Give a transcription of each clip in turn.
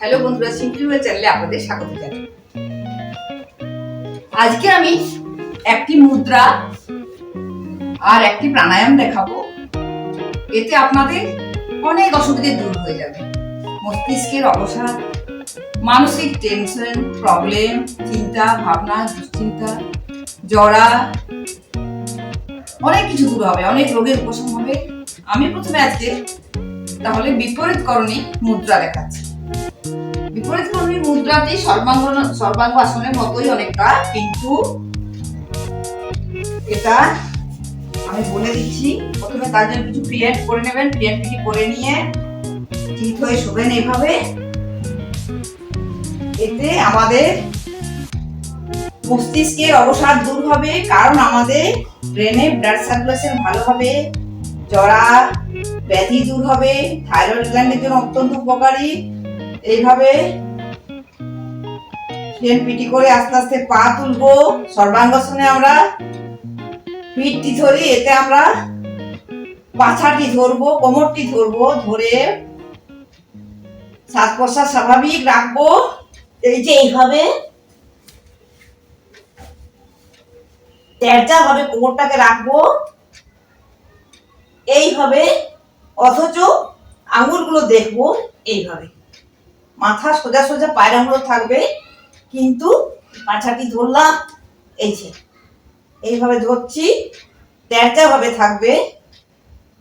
Hello বন্ধুরা simply চ্যানেলে আপনাদের স্বাগত জানাই। আজকে আমি একটি মুদ্রা আর একটি প্রাণায়াম দেখাবো। এতে আপনাদের অনেক অসুবিধে দূর হয়ে যাবে। মস্তিষ্কের অবসাদ, মানসিক টেনশন, প্রবলেম, চিন্তা, ভাবনা, দুশ্চিন্তা জড়া অনেক কিছু দূর হবে, অনেক রোগের উপশম হবে। আমি প্রথমে আজকে তাহলে বিপরীত করণী মুদ্রা দেখাচ্ছি। বিপরীত করণী মুদ্রাটি সর্বাঙ্গ সর্বাঙ্গ আসনের মতোই অনেকটা, কিন্তু এটা আমি বলে দিচ্ছি, প্রথমে তার জন্য কিছু করে নেবেন। করে নিয়ে ঠিক হয়ে শোবেন এইভাবে এতে আমাদের মস্তিষ্কের অবসাদ দূর হবে, কারণ আমাদের ব্রেনে ব্লাড সার্কুলেশন ভালো হবে, জরা ব্যাধি দূর হবে থাইরয়েড গ্ল্যান্ডের জন্য অত্যন্ত উপকারী। এইভাবে পিটি করে আস্তে আস্তে পা তুলবো। সর্বাঙ্গাসনে আমরা পিঠটি ধরি এতে আমরা পাছাটি ধরবো, কোমরটি ধরবো, ধরে শ্বাস প্রশ্বাস স্বাভাবিক রাখব। এই যে এইভাবে তেরজা ভাবে কোমরটাকে রাখব। এইভাবে অথচ আঙুলগুলো দেখব এইভাবে। মাথা সোজা সোজা পায়ের আঙুলো থাকবে, কিন্তু পাছাটি ধরলাম, এই যে। এইভাবে ধরছি ভাবে থাকবে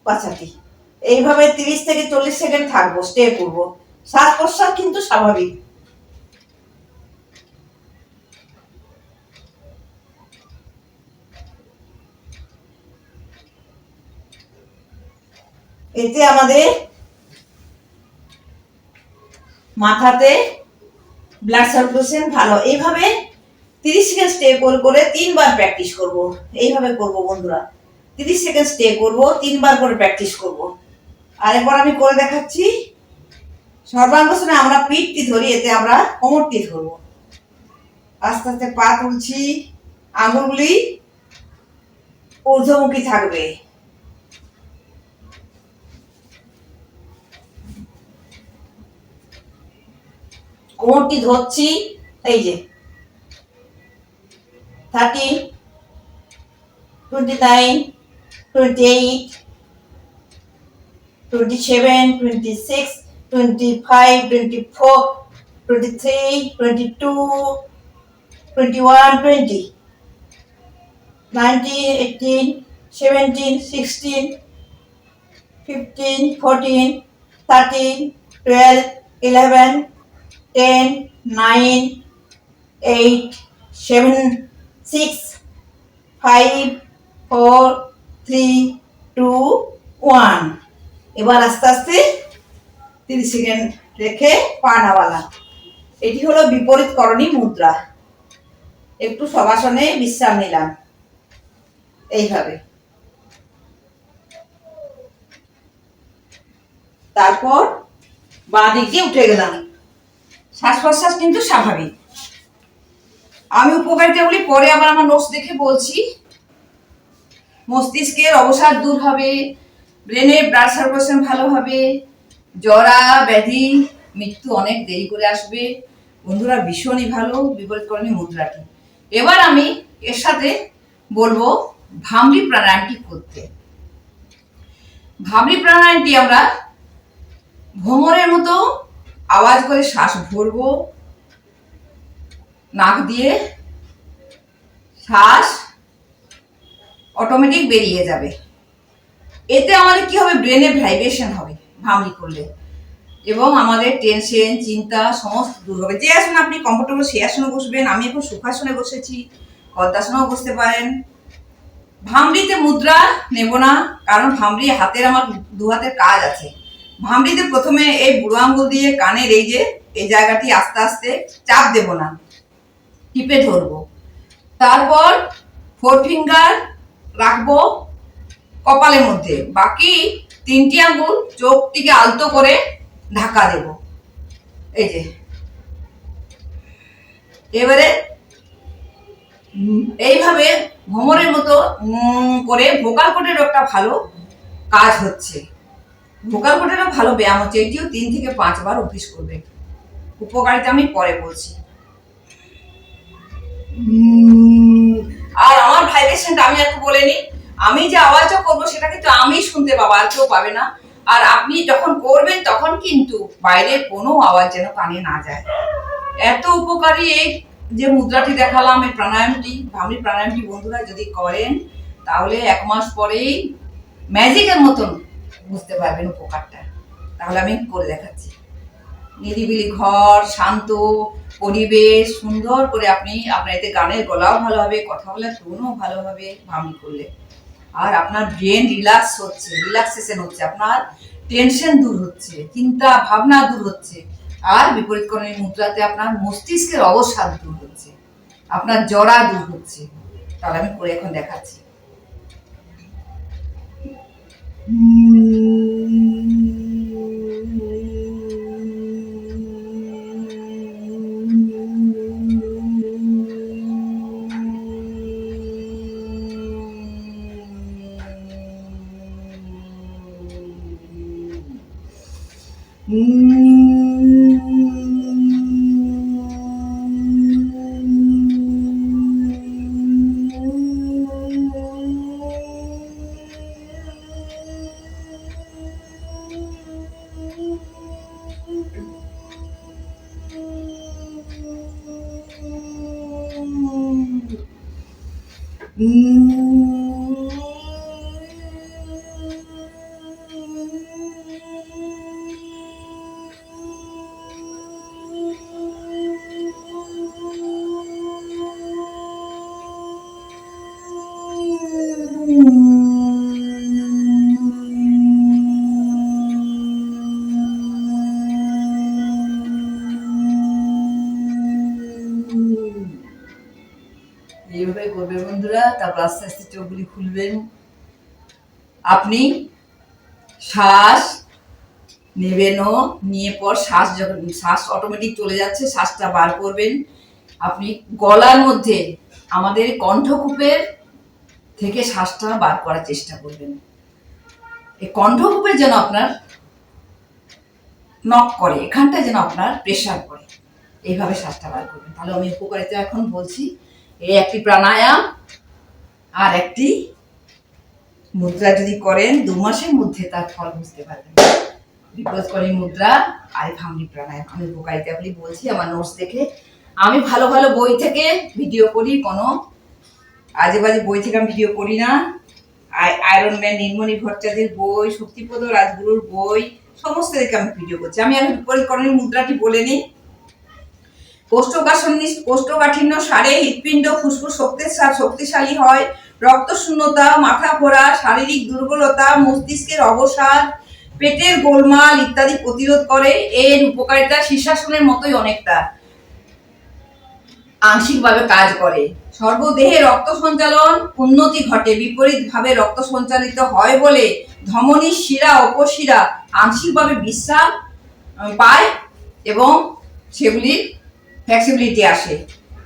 পাছাটি। এইভাবে তিরিশ থেকে চল্লিশ সেকেন্ড থাকব স্টে করব। শ্বাস প্রশ্বাস কিন্তু স্বাভাবিক। এতে আমাদের মাথাতে ব্লাড সার্কুলেশন ভালো। এইভাবে তিরিশ সেকেন্ড স্টে করে করে তিনবার প্র্যাকটিস করব। এইভাবে করব বন্ধুরা। তিরিশ সেকেন্ড স্টে করব, তিনবার করে প্র্যাকটিস করব। আরেকবার আমি করে দেখাচ্ছি। সর্বাঙ্গসনে আমরা পিঠটি ধরি, এতে আমরা কোমরটি ধরবো। আস্তে আস্তে পা তুলছি। আঙুলগুলি ঊর্ধ্বমুখী থাকবে। কোমরটি ধরছি? এই যে। Thirty twenty nine twenty eight twenty seven twenty six twenty five twenty four twenty three twenty two twenty one twenty nineteen eighteen seventeen sixteen fifteen fourteen thirteen twelve eleven ten nine eight seven six five four three two one এবার আস্তে আস্তে তিরিশ second রেখে পা নামালাম এটি হলো বিপরীত করণী মুদ্রা। একটু সবাসনে বিশ্রাম নিলাম। এইভাবে। তারপর বাঁ দিকে উঠে গেলাম। শ্বাস প্রশ্বাস কিন্তু স্বাভাবিক। আমি উপকারিতাগুলি পরে আবার আমার নোটস দেখে বলছি। মস্তিষ্কের অবসাদ দূর হবে, ব্রেনের ব্লাড সার্কুলেশন ভালো হবে, জরা, ব্যাধি, মৃত্যু অনেক দেরি করে আসবে। বন্ধুরা, ভীষণই ভালো, বিপরীতকরণী মুদ্রাটি। এবার আমি এর সাথে বলব ভামরি প্রাণায়ামটি করতে। ভামরি প্রাণায়ামটি আমরা ভ্রমরের মতো আওয়াজ করে শ্বাস ভরবো। নাক দিয়ে শ্বাস অটোমেটিক বেরিয়ে যাবে। এতে আমাদের কি হবে? ব্রেনে ভাইব্রেশন হবে ভামরি করলে। এবং আমাদের টেনশন চিন্তা সমস্ত দূর হবে। যে আসনে আপনি কমফোর্টেবল সেই আসনে বসবেন। আমি এখন সুখাসনে বসেছি, পদ্মাসনেও বসতে পারেন। ভামরিতে মুদ্রা নেব না, কারণ ভামরি হাতের আমার দু হাতের কাজ আছে। ভামরিতে প্রথমে এই বুড়ো আঙ্গুল দিয়ে কানের এই যে এই জায়গাটি আস্তে আস্তে চাপ দেব না, টিপে ধরবো। তারপর ফোর ফিঙ্গার রাখব কপালের মধ্যে। বাকি তিনটি আঙ্গুল চোখটিকে আলতো করে ঢাকা দেব। এই যে। এবারে এইভাবে ভ্রমরের মতো করে ভোকাল কোটেরও একটা ভালো কাজ হচ্ছে। ভোকাল কোটেরও ভালো ব্যায়াম হচ্ছে। এটিও তিন থেকে পাঁচবার অভ্যেস করবে। উপকারিতা আমি পরে বলছি। আর আমার ভাইব্রেশনটা আমি একটু বলে নিই। আমি যে আওয়াজটা করব সেটা কিন্তু আমি শুনতে পাবো, আর কেউ পাবে না। আর আপনি যখন করবেন, তখন কিন্তু বাইরের কোনো আওয়াজ যেন কানে না যায়। এত উপকারী এই যে মুদ্রাটি দেখালাম, এই প্রাণায়ামটি ভাবনি প্রাণায়ামটি বন্ধুরা যদি করেন, তাহলে এক মাস পরেই ম্যাজিকের মতন বুঝতে পারবেন উপকারটা। তাহলে আমি করে দেখাচ্ছি। নিরিবিলি ঘর, শান্ত পরিবেশ, সুন্দর করে আপনি আপনার এতে গানের গলাও ভালো হবে, কথা বলার টোনও ভালো হবে ভাবনি করলে। আর আপনার ব্রেন রিল্যাক্স হচ্ছে, রিল্যাক্সেশন হচ্ছে, আপনার টেনশন দূর হচ্ছে, চিন্তা ভাবনা দূর হচ্ছে। আর বিপরীতকরণের মুদ্রাতে আপনার মস্তিষ্কের অবসাদ দূর হচ্ছে, আপনার জড়া দূর হচ্ছে। তাহলে আমি করে এখন দেখাচ্ছি। 음. এইভাবে করবেন বন্ধুরা, তারপর আস্তে আস্তে চোখগুলি খুলবেন। আপনি শ্বাস নেবেনও নিয়ে পর শ্বাস যখন, শ্বাস অটোমেটিক চলে যাচ্ছে, শ্বাসটা বার করবেন। আপনি গলার মধ্যে আমাদের কণ্ঠকূপের থেকে শ্বাসটা বার করার চেষ্টা করবেন। এই কণ্ঠকূপে যেন আপনার নক করে, এখানটায় যেন আপনার প্রেশার করে, এইভাবে শ্বাসটা বার করবেন। তাহলে আমি উপকারিতা এখন বলছি। এই একটি প্রাণায়াম আর একটি মুদ্রা যদি করেন, দু মাসের মধ্যে তার ফল বুঝতে পারবেন। বিপদ করি মুদ্রা আর ভামনি প্রাণায়াম। আমি উপকারিতাগুলি বলছি, আমার নোটস দেখে। আমি ভালো ভালো বই থেকে ভিডিও করি, কোনো আজে বাজে বই থেকে আমি ভিডিও করি না। আয়রন ম্যান নীলমণি ভট্টাচার্যের বই, শক্তিপদ রাজগুরুর বই, সমস্ত দেখে আমি ভিডিও করছি। আমি এখন বিপরীতকরণী মুদ্রাটি বলে নিই। কোষ্ঠকাঠিন্য সারে, হৃৎপিণ্ড ফুসফুস শক্তি শক্তিশালী হয়। রক্ত শূন্যতা মাথা ঘোরা, শারীরিক দুর্বলতা, মস্তিষ্কের অবসাদ, পেটের গোলমাল ইত্যাদি প্রতিরোধ করে। এর উপকারিতা শীর্ষাসনের মতোই অনেকটা। আংশিকভাবে কাজ করে। সর্বদেহে রক্ত সঞ্চালন উন্নতি ঘটে। বিপরীতভাবে রক্ত সঞ্চালিত হয় বলে ধমনী, শিরা, উপশিরা আংশিকভাবে বিশ্রাম পায় এবং সেগুলির ফ্লেক্সিবিলিটি আসে।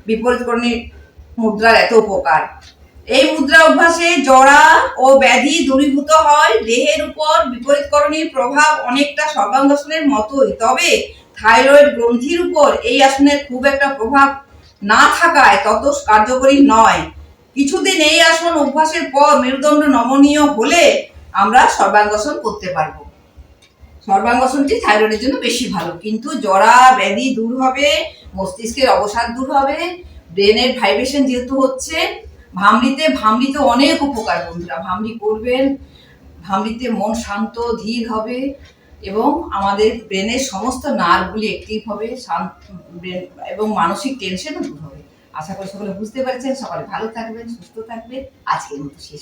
বিপরীতকরণী মুদ্রার এত উপকার। এই মুদ্রা অভ্যাসে জড়া ও ব্যাধি দূরীভূত হয়, দেহের উপর বিপরীতকরণীর প্রভাব অনেকটা সর্বাঙ্গাসনের মতোই। তবে থাইরয়েড গ্রন্থির উপর এই আসনের খুব একটা প্রভাব না থাকায় তত কার্যকরী নয়। কিছুদিন এই আসন অভ্যাসের পর মেরুদণ্ড নমনীয় হলে আমরা সর্বাঙ্গাসন করতে পারব। সর্বাঙ্গাসনটি থাইরয়েডের জন্য বেশি ভালো। কিন্তু জরা, ব্যাধি দূর হবে মস্তিষ্কের অবসাদ দূর হবে, ব্রেনের ভাইব্রেশন যেহেতু হচ্ছে ভামরিতে ভামরিতে অনেক উপকার বন্ধুরা ভামরি করবেন ভামরিতে মন শান্ত, ধীর হবে এবং আমাদের ব্রেনের সমস্ত নার্ভগুলি অ্যাক্টিভ হবে, শান্ত, ব্রেন এবং মানসিক টেনশনও দূর হবে। আশা করি সকলে বুঝতে পারছেন, সকালে ভালো থাকবেন, সুস্থ থাকবেন। আজকের মতো শেষ